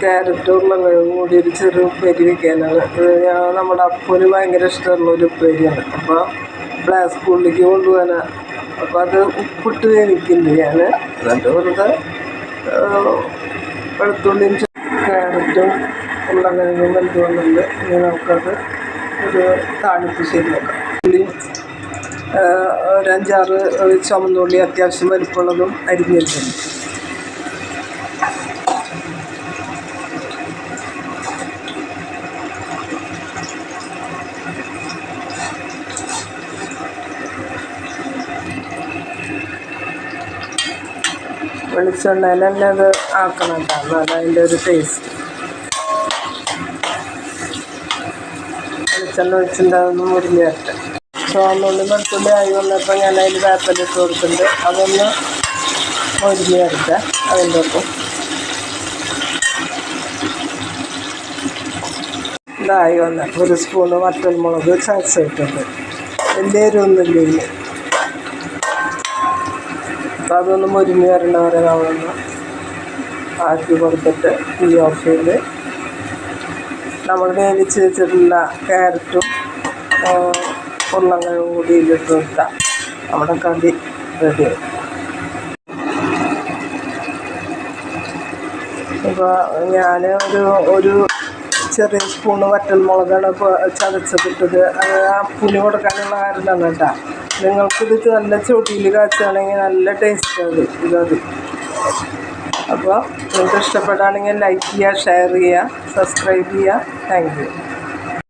Carrot ഉരുളക്കിഴങ്ങ് കൂടി ഒരു ചെറു ഉപ്പേരി വെക്കാനാണ് ഇത് ഞാൻ നമ്മുടെ അപ്പന് ഭയങ്കര ഇഷ്ടമുള്ള ഒരു ഉപ്പേരിയാണ് അപ്പോൾ പ്ലേ സ്കൂളിലേക്ക് കൊണ്ടുപോകാനാണ് അപ്പോൾ അത് ഉപ്പിട്ട് എനിക്കുണ്ട് ഞാൻ എന്നിട്ട് വെറുതെ? വെളുത്തുള്ളിയും ക്യാരറ്റും ഉരുളക്കിഴങ്ങും വെന്തുകൊണ്ടുണ്ട് ഇനി നമുക്കത് ഒരു താളിപ്പ് ശരിയാക്കാം ഉള്ളിയും ഒരു അഞ്ചാറ് ചുമന്നുള്ളി അത്യാവശ്യം വലിപ്പമുള്ളതും അരിഞ്ഞിട്ടുണ്ട്. വെളിച്ചെണ്ണയിൽ തന്നെ അത് ആക്കണം അതിന്റെ ഒരു ടേസ്റ്റ് വെളിച്ചെണ്ണ ഒഴിച്ചിട്ട് അതൊന്ന് മുരിഞ്ഞ് വരട്ടെ. ചുവന്നുള്ളി വെളുത്തുള്ളി ആയി വന്നപ്പോൾ ഞാൻ അതിൽ വേപ്പലിട്ട് കൊടുത്തിട്ടുണ്ട്. അതൊന്ന് മുരിഞ്ഞ് വരട്ടെ അതിന്റെ ഒപ്പം. ഇതായി വന്ന ഒരു സ്പൂണ് വറ്റൽമുളക് ചതച്ചിട്ടുണ്ട്. വലിയ എരിവൊന്നുമില്ല അപ്പോൾ അതൊന്ന് മുരിഞ്ഞ് വരണ വരെ നമ്മളൊന്ന് ആക്കി കൊടുത്തിട്ട് ഈ ഓപ്ഷനിൽ നമ്മൾ വേവിച്ച് വെച്ചിട്ടുള്ള ക്യാരറ്റും ഉരുളക്കിഴങ്ങും കൂടി ഇതിലിട്ട് കൊടുത്താൽ നമ്മുടെ കടി റെഡിയായി ഇപ്പോൾ ഞാൻ ഒരു ഒരു ചെറിയ സ്പൂണ് വറ്റൽമുളകാണ് മുളകാണ് ചതച്ചതിട്ടത്. അത് ആ പുളി കൊടുക്കാനുള്ള കാരണമാണ് കേട്ടോ നിങ്ങൾക്കിത് നല്ല ചൊടിയിൽ കാച്ചുകയാണെങ്കിൽ നല്ല ടേസ്റ്റാണ് ഇതത് അപ്പോൾ നിങ്ങൾക്ക് ഇഷ്ടപ്പെടുകയാണെങ്കിൽ ലൈക്ക് ചെയ്യുക ഷെയർ ചെയ്യുക സബ്സ്ക്രൈബ് ചെയ്യുക. താങ്ക്